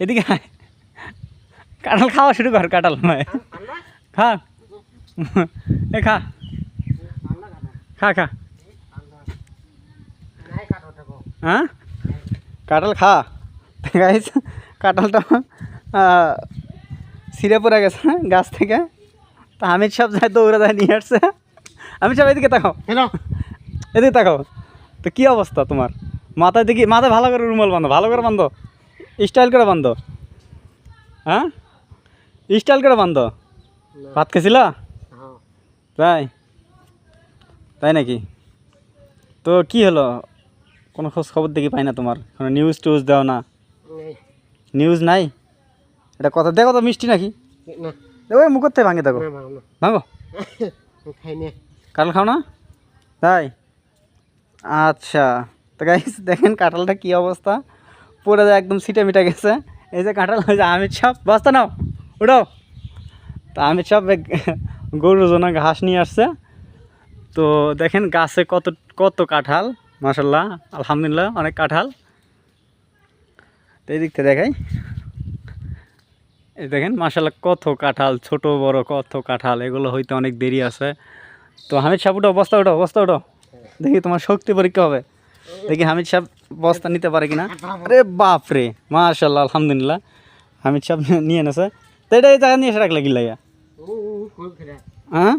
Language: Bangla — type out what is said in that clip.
এদিকে। কাঁঠাল খাওয়া শুরু কর কাঁঠাল খা। এ খা। খা খা। হ্যাঁ? কাঁঠাল খা। গাইস কাঁঠালটা ছিঁড়ে পড়ে গেছে গাছ থেকে। তা হামিদ সব যায় দৌড়ে যায় নিয়ে আসছে। আমি সব এদিকে তাকাও। এদিকে তাকাও। তো কী অবস্থা তোমার? মাথায় দেখি মাথায় ভালো করে রুমাল বাঁধো ভালো করে বাঁধো। স্টাইল করে বাঁধো হ্যাঁ? স্টাইল করে বাঁধো ভাত খেয়েছিলা? তাই? তাই নাকি? তো কি হলো? কোনো খোঁজ খবর দেখি পাই না তোমার? কোনো নিউজ টিউজ দাও না? নিউজ নাই? এটা কথা দেখো তো মিষ্টি নাকি? না। দেখো মুখ থেকে ভাঙে দেখো। ভাঙো কাঁঠাল খাও না? তাই? আচ্ছা। তো গাইস দেখেন কাঁঠালটা কি অবস্থা? পড়ে যায় একদম সিটে মিটে গেছে। এই যে কাঁঠাল হয়েছে আমির সাপ বস্তা নাও, উঠো। তা আমির সাপ গরুর জন্য ঘাস নিয়ে আসছে। তো দেখেন গাছে কত কত কাঁঠাল মাসাল্লাহ আলহামদুলিল্লাহ, অনেক কাঁঠাল। তো এই দিক থেকে দেখাই। এই দেখেন মাসাল্লাহ কত কাঁঠাল, ছোট, বড়, কত কাঁঠাল, এগুলো হইতে অনেক দেরি আছে। তো হামিদ উঠো বস্তা উঠো বস্তা উঠো। দেখি তোমার শক্তি পরীক্ষা হবে। দেখি হামিদ সাহেব বস্তা নিতে পারে কিনা? আরে বাপরে মাশাল্লাহ আলহামদুলিল্লাহ। হামিদ সাহেব নিয়ে এনেছে। তো এটা এই জায়গা নিয়ে এসে রাখলে কি লাগিয়া হ্যাঁ?